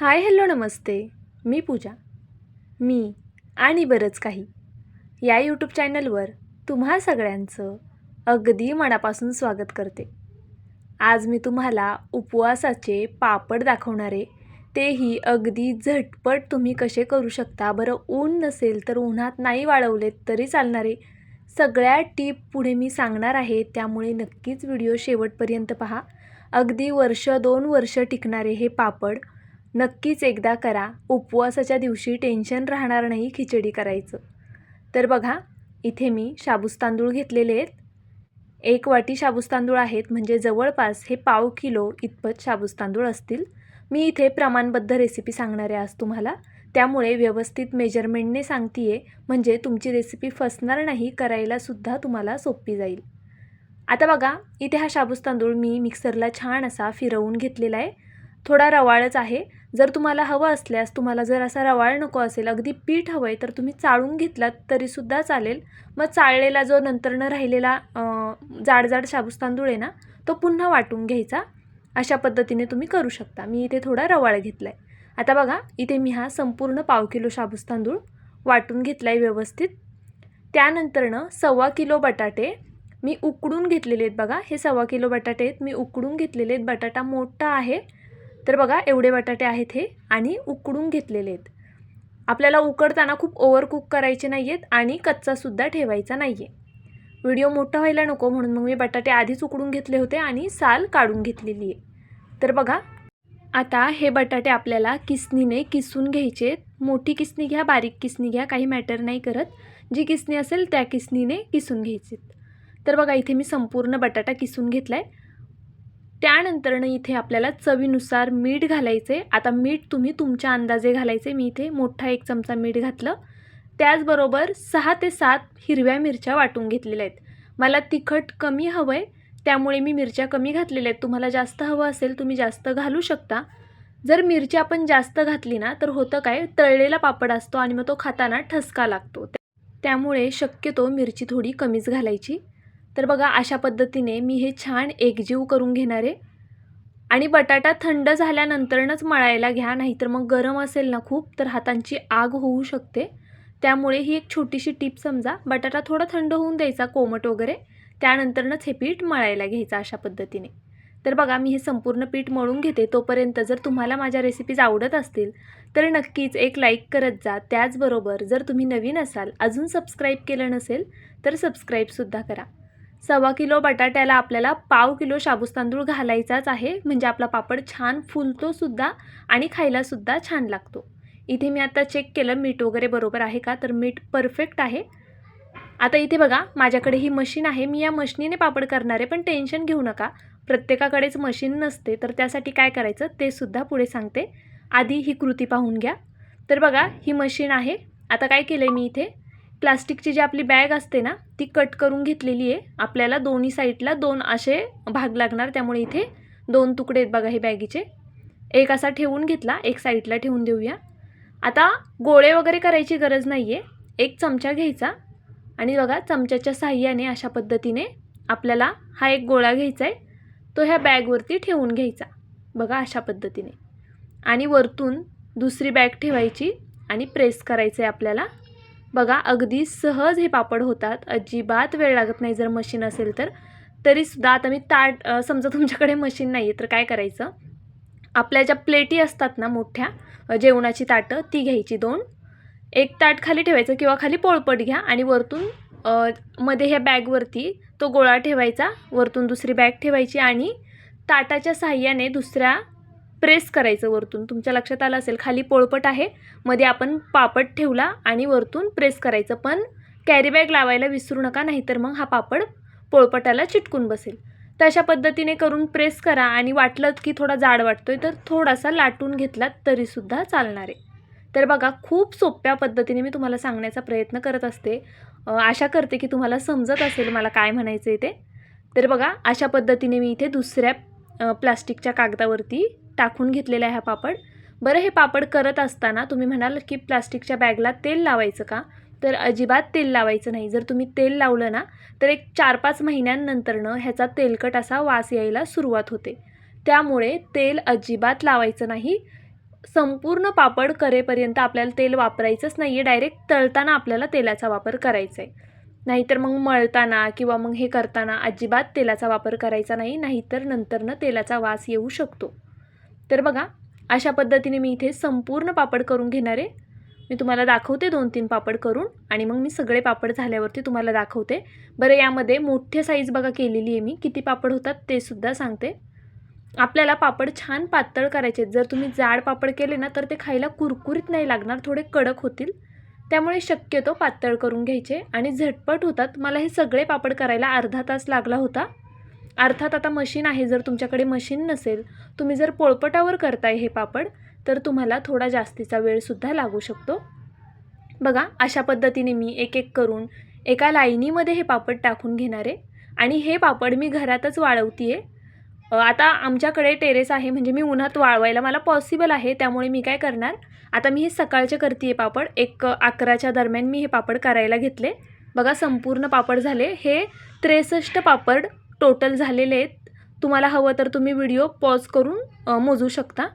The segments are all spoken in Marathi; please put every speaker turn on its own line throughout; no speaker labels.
हाय हॅलो नमस्ते. मी पूजा. मी आणि बरंच काही. या यूट्यूब चॅनलवर तुम्हा सगळ्यांचं अगदी मनापासून स्वागत करते. आज मी तुम्हाला उपवासाचे पापड दाखवणारे तेही अगदी झटपट तुम्ही कसे करू शकता? बरं ऊन नसेल तर उन्हात नाही वाळवलेत तरी चालणारे सगळ्या टीप पुढे मी सांगणार आहे. त्यामुळे नक्कीच व्हिडिओ शेवटपर्यंत पहा. अगदी वर्ष दोन वर्ष टिकणारे हे पापड नक्कीच एकदा करा. उपवासाच्या दिवशी टेन्शन राहणार नाही खिचडी करायचं. तर बघा इथे मी शाबूस तांदूळ घेतलेले आहेत. एक वाटी शाबूस तांदूळ आहेत म्हणजे जवळपास हे पाव किलो इतपत शाबूस तांदूळ असतील. मी इथे प्रमाणबद्ध रेसिपी सांगणार आहे आज तुम्हाला. त्यामुळे व्यवस्थित मेजरमेंटने सांगते आहे म्हणजे तुमची रेसिपी फसणार नाही करायलासुद्धा तुम्हाला सोपी जाईल. आता बघा इथे हा शाबूस तांदूळ मी मिक्सरला छान असा फिरवून घेतलेला आहे. थोडा रवाळच आहे. जर तुम्हाला हवं असल्यास तुम्हाला जर असा रवाळ नको असेल अगदी पीठ हवं आहे तर तुम्ही चाळून घेतलात तरीसुद्धा चालेल. मग चाळलेला जो नंतरनं राहिलेला जाडजाड जाड जाड शाबूस तांदूळ आहे ना तो पुन्हा वाटून घ्यायचा. अशा पद्धतीने तुम्ही करू शकता. मी इथे थोडा रवाळ घेतला आहे आता बघा इथे मी हा संपूर्ण पाव किलो शाबूस तांदूळ वाटून घेतला आहे व्यवस्थित. त्यानंतरनं सव्वा किलो बटाटे मी उकडून घेतलेले आहेत बघा. हे सव्वा किलो बटाटे आहेत. मी उकडून घेतलेले आहेत. बटाटा मोठा आहे. तर बघा एवढे बटाटे आहेत हे आणि उकडून घेतलेले आहेत. आपल्याला उकडताना खूप ओव्हरकुक करायचे नाही आहेत आणि कच्चासुद्धा ठेवायचा नाही आहे व्हिडिओ मोठा व्हायला नको म्हणून मग मी बटाटे आधीच उकडून घेतले होते आणि साल काढून घेतलेली आहे. तर बघा आता हे बटाटे आपल्याला किसनीने किसून घ्यायचे आहेत. मोठी किसणी घ्या बारीक किसणी घ्या काही मॅटर नाही करत. जी किसणी असेल त्या किसनीने किसून घ्यायचे तर बघा इथे मी संपूर्ण बटाटा किसून घेतला आहे त्यानंतरनं इथे आपल्याला चवीनुसार मीठ घालायचे आता मीठ तुम्ही तुमच्या अंदाजे घालायचे मी इथे मोठा एक चमचा मीठ घातलं. त्याचबरोबर सहा ते सात हिरव्या मिरच्या वाटून घेतलेल्या आहेत. मला तिखट कमी हवं आहे त्यामुळे मी मिरच्या कमी घातलेल्या आहेत. तुम्हाला जास्त हवं असेल तुम्ही जास्त घालू शकता. जर मिरची आपण जास्त घातली ना तर होतं काय? तळलेला पापड असतो आणि मग तो खाताना ठसका लागतो. त्यामुळे शक्यतो मिरची थोडी कमीच घालायची. तर बघा अशा पद्धतीने मी हे छान एकजीव करून घेणार आहे. आणि बटाटा थंड झाल्यानंतरनंच मळायला घ्या नाहीतर मग गरम असेल ना खूप तर हातांची आग होऊ शकते. त्यामुळे ही एक छोटीशी टीप समजा बटाटा थोडा थंड होऊन द्यायचा कोमट वगैरे. त्यानंतरनंच हे पीठ मळायला घ्यायचं अशा पद्धतीने. तर बघा मी हे संपूर्ण पीठ मळून घेते. तोपर्यंत जर तुम्हाला माझ्या रेसिपीज आवडत असतील तर नक्कीच एक लाईक करत जा. त्याचबरोबर जर तुम्ही नवीन असाल अजून सबस्क्राईब केलं नसेल तर सबस्क्राईबसुद्धा करा. सव्वा किलो बटाट्याला आपल्याला पाव किलो शाबूस तांदूळ घालायचाच आहे. म्हणजे आपला पापड छान फुलतोसुद्धा आणि खायलासुद्धा छान लागतो. इथे मी आता चेक केलं मीठ वगैरे बरोबर आहे का? तर मीठ परफेक्ट आहे. आता इथे बघा माझ्याकडे ही मशीन आहे. मी या मशीनीने पापड करणार आहे पण टेन्शन घेऊ नका. प्रत्येकाकडेच मशीन नसते तर त्यासाठी काय करायचं? ते सुद्धा पुढे सांगते. आधी ही कृती पाहून घ्या. तर बघा ही मशीन आहे. आता काय केलं आहे मी इथे? प्लास्टिकची जी आपली बॅग असते ना ती कट करून घेतलेली आहे. आपल्याला दोन्ही साईडला दोन असे भाग लागणार त्यामुळे इथे दोन तुकडे आहेत बघा हे बॅगीचे. एक असा ठेवून घेतला एक साईडला ठेवून देऊया. आता गोळे वगैरे करायची गरज नाही आहे एक चमचा घ्यायचा आणि बघा चमच्याच्या साह्याने अशा पद्धतीने आपल्याला हा एक गोळा घ्यायचा आहे तो ह्या बॅगवरती ठेवून घ्यायचा. बघा अशा पद्धतीने. आणि वरतून दुसरी बॅग ठेवायची आणि प्रेस करायचं आहे आपल्याला. बघा अगदी सहज हे पापड होतात. अजिबात वेळ लागत नाही जर मशीन असेल तर. तरीसुद्धा आता मी ताट समजा तुमच्याकडे मशीन नाही आहे तर काय करायचं? आपल्या ज्या प्लेटी असतात ना मोठ्या जेवणाची ताटं ती घ्यायची दोन. एक ताट खाली ठेवायचं किंवा खाली पोळपट घ्या आणि वरतून मध्ये ह्या बॅगवरती तो गोळा ठेवायचा वरतून दुसरी बॅग ठेवायची आणि ताटाच्या साह्याने दुसऱ्या प्रेस करायचं वरतून. तुमच्या लक्षात आलं असेल खाली पोळपट आहे. मध्ये आपण पापड ठेवला आणि वरतून प्रेस करायचं. पण कॅरीबॅग लावायला विसरू नका नाहीतर मग हा पापड पोळपटाला चिटकून बसेल. तर अशा पद्धतीने करून प्रेस करा आणि वाटलं की थोडा जाड वाटतोय तर थोडासा लाटून घेतलात तरीसुद्धा चालणार. आहे तर बघा खूप सोप्या पद्धतीने मी तुम्हाला सांगण्याचा प्रयत्न करत असते. आशा करते की तुम्हाला समजत असेल मला काय म्हणायचं आहे ते. तर बघा अशा पद्धतीने मी इथे दुसऱ्या प्लास्टिकच्या कागदावरती टाकून घेतलेला आहे हा पापड. बरं हे पापड करत असताना तुम्ही म्हणाल की प्लास्टिकच्या बॅगला तेल लावायचं का? तर अजिबात तेल लावायचं नाही. जर तुम्ही तेल लावलं ना तर एक चार पाच महिन्यांनंतरनं ह्याचा तेलकट असा वास यायला सुरुवात होते. त्यामुळे तेल अजिबात लावायचं नाही. संपूर्ण पापड करेपर्यंत आपल्याला तेल वापरायचंच नाही आहे डायरेक्ट तळताना आपल्याला तेलाचा वापर करायचा आहे नाहीतर मग मळताना किंवा मग हे करताना अजिबात तेलाचा वापर करायचा नाही. नाहीतर नंतरनं तेलाचा वास येऊ शकतो. तर बघा अशा पद्धतीने मी इथे संपूर्ण पापड करून घेणार आहे. मी तुम्हाला दाखवते दोन तीन पापड करून आणि मग मी सगळे पापड झाल्यावरती तुम्हाला दाखवते. बरं यामध्ये मोठे साईज बघा केलेली आहे मी. किती पापड होतात ते सुद्धा सांगते. आपल्याला पापड छान पातळ करायचे जर तुम्ही जाड पापड केले ना तर ते खायला कुरकुरीत नाही लागणार थोडे कडक होतील. त्यामुळे शक्यतो पातळ करून घ्यायचे आणि झटपट होतात. मला हे सगळे पापड करायला अर्धा तास लागला होता. अर्थात आता मशीन आहे जर तुमच्याकडे मशीन नसेल तुम्ही जर पोळपटावर करताय हे पापड तर तुम्हाला थोडा जास्तीचा वेळसुद्धा लागू शकतो. बघा अशा पद्धतीने मी एक एक करून एका लाईनीमध्ये हे पापड टाकून घेणार आहे. आणि हे पापड मी घरातच वाळवते आहे आता आमच्याकडे टेरेस आहे म्हणजे मी उन्हात वाळवायला मला पॉसिबल आहे त्यामुळे मी काय करणार? आता मी हे सकाळचे करते आहे पापड एक अकराच्या दरम्यान मी हे पापड करायला घेतले. बघा संपूर्ण पापड झाले. हे त्रेसष्ट पापड टोटल झालेले आहेत. तुम्हाला हवं तर तुम्ही व्हिडिओ पॉज करून मोजू शकता.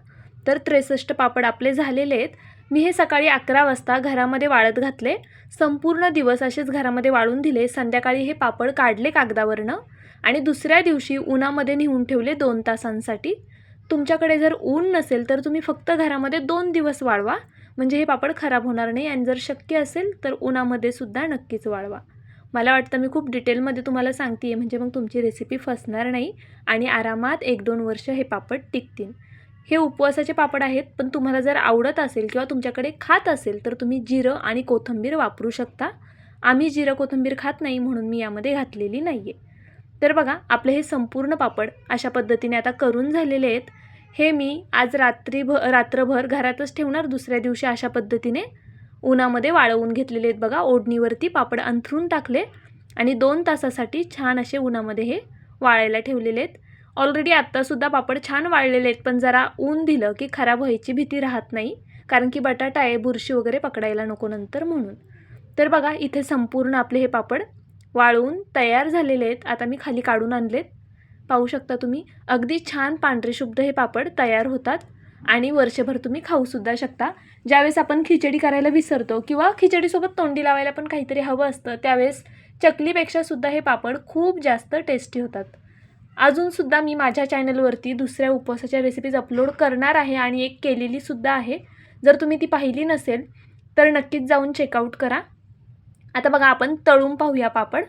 तर त्रेसष्ट पापड आपले झालेले आहेत. मी हे सकाळी अकरा वाजता घरामध्ये वाळत घातले. संपूर्ण दिवस असेच घरामध्ये वाळून दिले. संध्याकाळी हे पापड काढले कागदावरनं आणि दुसऱ्या दिवशी उन्हामध्ये नेऊन ठेवले दोन तासांसाठी. तुमच्याकडे जर ऊन नसेल तर तुम्ही फक्त घरामध्ये दोन दिवस वाळवा. म्हणजे हे पापड खराब होणार नाही आणि जर शक्य असेल तर उन्हामध्ये सुद्धा नक्कीच वाळवा. मला वाटतं मी खूप डिटेलमध्ये तुम्हाला सांगते आहे म्हणजे मग तुमची रेसिपी फसणार नाही आणि आरामात एक दोन वर्ष हे पापड टिकतील. हे उपवासाचे पापड आहेत पण तुम्हाला जर आवडत असेल किंवा तुमच्याकडे खात असेल तर तुम्ही जिरं आणि कोथिंबीर वापरू शकता. आम्ही जिरं कोथिंबीर खात नाही म्हणून मी यामध्ये घातलेली नाही आहे तर बघा आपले हे संपूर्ण पापड अशा पद्धतीने आता करून झालेले आहेत. हे मी आज रात्रीभ रात्रभर घरातच ठेवणार दुसऱ्या दिवशी अशा पद्धतीने. उन्हामध्ये वाळवून घेतलेले आहेत बघा. ओढणीवरती पापड अंथरून टाकले आणि दोन तासासाठी छान असे उन्हामध्ये हे वाळायला ठेवलेले आहेत. ऑलरेडी आत्तासुद्धा पापड छान वाळलेले आहेत पण जरा ऊन दिलं की खराब व्हायची भीती राहत नाही कारण की बटाटा आहे बुरशी वगैरे पकडायला नको नंतर म्हणून. तर बघा इथे संपूर्ण आपले हे पापड वाळवून तयार झालेले आहेत. आता मी खाली काढून आणलेत. पाहू शकता तुम्ही अगदी छान पांढरे शुभ्ध हे पापड तयार होतात आणि वर्षभर तुम्ही खाऊसुद्धा शकता. ज्यावेळेस आपण खिचडी करायला विसरतो किंवा खिचडीसोबत तोंडी लावायला पण काहीतरी हवं असतं त्यावेळेस चकलीपेक्षा सुद्धा हे पापड खूप जास्त टेस्टी होतात. अजूनसुद्धा मी माझ्या चॅनलवरती दुसऱ्या उपवासाच्या रेसिपीज अपलोड करणार आहे आणि एक केलेली सुद्धा आहे. जर तुम्ही ती पाहिली नसेल तर नक्कीच जाऊन चेकआउट करा. आता बघा आपण तळून पाहूया पापड.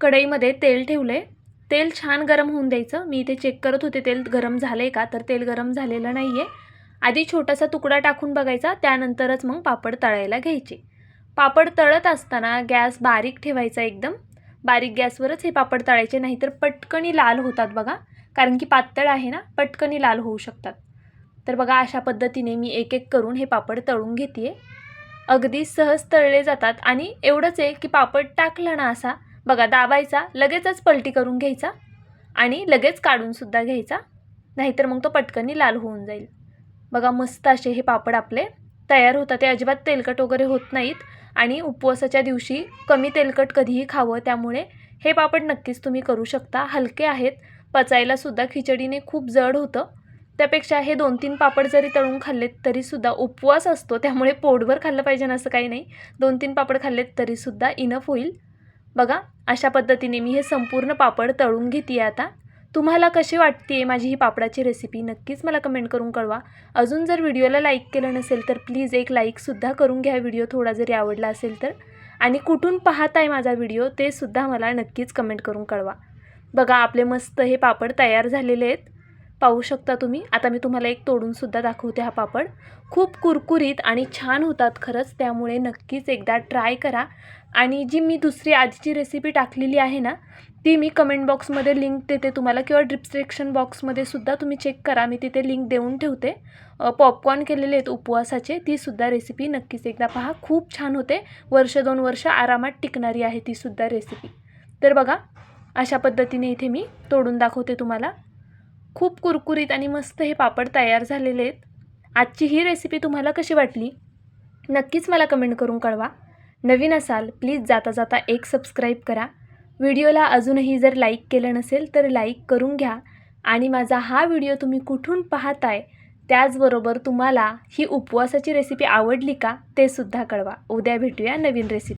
कढईमध्ये तेल ठेवलं आहे तेल छान गरम होऊन द्यायचं. मी इथे चेक करत होते तेल गरम झालं आहे का? तर तेल गरम झालेलं नाही आहे आधी छोटासा तुकडा टाकून बघायचा त्यानंतरच मग पापड तळायला घ्यायचे. पापड तळत असताना गॅस बारीक ठेवायचा एकदम. बारीक गॅसवरच हे पापड तळायचे नाहीतर पटकनी लाल होतात बघा. कारण की पातळ आहे ना पटकनी लाल होऊ शकतात. तर बघा अशा पद्धतीने मी एक एक करून हे पापड तळून घेते अगदी सहज तळले जातात आणि एवढंच आहे की पापड टाकला ना असा बघा दाबायचा लगेचच पलटी करून घ्यायचा आणि लगेच काढूनसुद्धा घ्यायचा. नाहीतर मग तो पटकनी लाल होऊन जाईल. बघा मस्त असे हे पापड आपले तयार होतात. ते अजिबात तेलकट वगैरे होत नाहीत आणि उपवासाच्या दिवशी कमी तेलकट कधीही खावं. त्यामुळे हे पापड नक्कीच तुम्ही करू शकता. हलके आहेत. पचायलासुद्धा खिचडीने खूप जड होतं. त्यापेक्षा हे दोन तीन पापड जरी तळून खाल्लेत तरीसुद्धा उपवास असतो. त्यामुळे पोटभर खाल्लं पाहिजे ना असं काही नाही. दोन तीन पापड खाल्लेत तरीसुद्धा इनफ होईल. बघा अशा पद्धतीने मी हे संपूर्ण पापड तळून घेते आता. तुम्हाला कशी वाटते माझी ही पापडाची रेसिपी नक्कीच मला कमेंट करून कळवा. अजून जर व्हिडिओला लाईक केलं नसेल तर प्लीज एक लाईकसुद्धा करून घ्या व्हिडिओ थोडा जरी आवडला असेल तर. आणि कुठून पाहताय माझा व्हिडिओ ते सुद्धा मला नक्कीच कमेंट करून कळवा. बघा आपले मस्त हे पापड तयार झालेले आहेत. पाहू शकता तुम्ही. आता मी तुम्हाला एक तोडूनसुद्धा दाखवते हा पापड. खूप कुरकुरीत आणि छान होतात खरंच त्यामुळे नक्कीच एकदा ट्राय करा. आणि जी मी दुसरी आधीची रेसिपी टाकलेली आहे ना ती मी कमेंट बॉक्समध्ये लिंक देते तुम्हाला किंवा डिस्क्रिप्शन बॉक्समध्ये सुद्धा तुम्ही चेक करा. मी तिथे लिंक देऊन ठेवते. पॉपकॉर्न केलेले आहेत उपवासाचे तीसुद्धा रेसिपी नक्कीच एकदा पहा. खूप छान होते. वर्ष दोन वर्ष आरामात टिकणारी आहे तीसुद्धा रेसिपी तर बघा अशा पद्धतीने इथे मी तोडून दाखवते तुम्हाला. खूप कुरकुरीत आणि मस्त हे पापड तयार झालेले आहेत. आजची ही रेसिपी तुम्हाला कशी वाटली? नक्कीच मला कमेंट करून कळवा. नवीन असाल प्लीज जाता जाता एक सबस्क्राईब करा. व्हिडिओला अजूनही जर लाईक केलं नसेल तर लाईक करून घ्या. आणि माझा हा व्हिडिओ तुम्ही कुठून पाहताय त्याचबरोबर तुम्हाला ही उपवासाची रेसिपी आवडली का ते सुद्धा कळवा. उद्या भेटूया नवीन रेसिपी